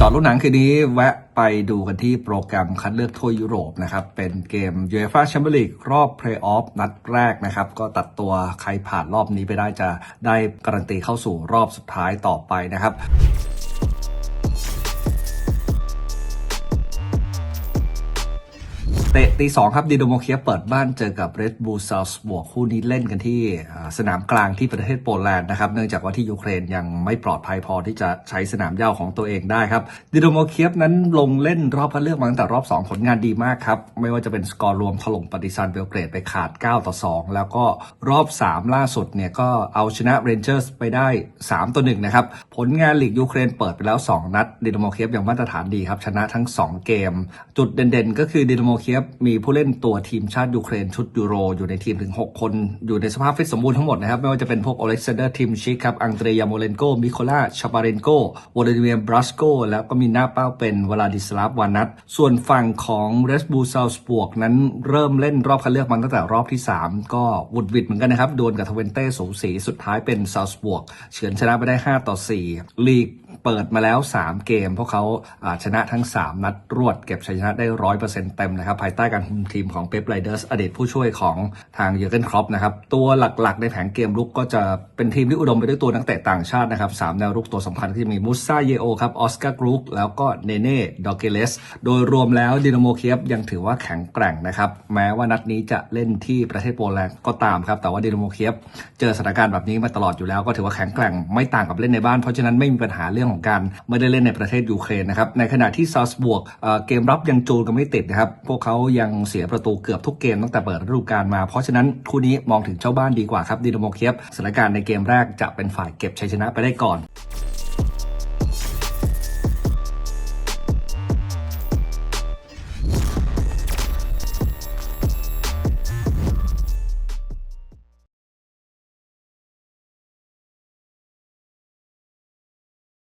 จอดลูกหนังคืนนี้แวะไปดูกันที่โปรแกรมคัดเลือกทั่วยุโรปนะครับ เป็นเกม UEFA Champions League รอบเพลย์ออฟนัดแรกนะครับ ก็ตัดตัวใครผ่านรอบนี้ไปได้จะได้การันตีเข้าสู่รอบสุดท้ายต่อไปนะครับ เตะตีสองครับดิโดโมเคียเปิดบ้านเจอกับเรดบู l ซ a ลสบวกคู่นี้เล่นกันที่สนามกลางที่ประเทศโปแลนด์นะครับเนื่องจากว่าที่ยูเครนยังไม่ปลอดภัยพอที่จะใช้สนามเหย้าของตัวเองได้ครับดิโดโมเคียนั้นลงเล่นรอบคัดเลือกมาตั้งแต่รอบ 2 ผลงานดีมากครับ ไม่ว่าจะเป็นสกอร์รวมถล่มปฏิซันเบลเกรดไปขาด 9 ต่อ 2 แล้วก็รอบ 3 ล่าสุดเนี่ยก็เอาชนะเรนเจอร์สไปได้ 3 ต่อ 1 นะครับ ผลงานลีกยูเครนเปิดไปแล้ว 2 นัดดิโดโมเคียยังมาตรฐานดีครับชนะทั้ง 2 เกม จุดเด่นๆ ก็คือดิโดโมเคียฟมีผู้เล่นตัวทีมชาติยูเครนชุดยูโร อยู่ในทีมถึง 6 คน อยู่ในสภาพฟิตสมบูรณ์ทั้งหมดนะครับ ไม่ว่าจะเป็นพวกอเล็กซานเดอร์ทิมชิคครับ อังเดรียโมเลนโกมิโคล่าชาปาเรนโกวอลดิเมียร์บรัสโกแล้วก็มีหน้าเป้าเป็นวลาดิสลาฟวานัทส่วนฝั่งของเรสบูซาลสบวกนั้นเริ่มเล่นรอบคัดเลือกมาตั้งแต่รอบที่ 3 ก็วุดวิดเหมือนกันนะครับดวลกับทเวนเต้สูสีสุดท้ายเป็นซาลสบวกเฉือนชนะไปได้ 5 ต่อ 4 ลีก เปิดมาแล้ว 3 เกม พวกเขาาชนะทั้ง 3 นัดรวดเก็บชัยชนะได้ 100%เต็มนะครับ ภายใต้การคุมทีมของเป๊ปไรเดอร์สอดีตผู้ช่วยของทางเยอร์เกนครอปนะครับ ตัวหลักๆ ในแผงเกมลุกก็จะเป็นทีมที่อุดมไปด้วยตัวนักเตะต่างชาตินะครับสามแนวรุกตัวสำคัญที่มีมุสซาเยโอครับออสการ์กรุกแล้วก็เนเน่ดอเกเลสโดยรวมแล้วดินาโมเคียฟยังถือว่าแข็งแกร่งนะครับแม้ว่านัดนี้จะเล่นที่ประเทศโปแลนด์ก็ตามครับแต่ว่าดินาโมเคียฟเจอสถานการณ์แบบนี้มาตลอดอยู่แล้วก็ถือว่าแข็งแกร่งไม่ต่างกับเล่นในบ้านเพราะฉะนั้นไม่มีปัญหาเรื่องของการไม่ได้เล่นในประเทศยูเครนนะครับในขณะที่ซาสบวกเอ่อเกมรับยังจูนกันไม่ติดนะครับพวกเขายังเสียประตูเกือบทุกเกมตั้งแต่เปิดฤดูกาลมา เพราะฉะนั้นคู่นี้มองถึงเจ้าบ้านดีกว่าครับดินาโมเคียฟสถานการณ์ในเกมแรกจะเป็นฝ่ายเก็บชัยชนะไปได้ก่อน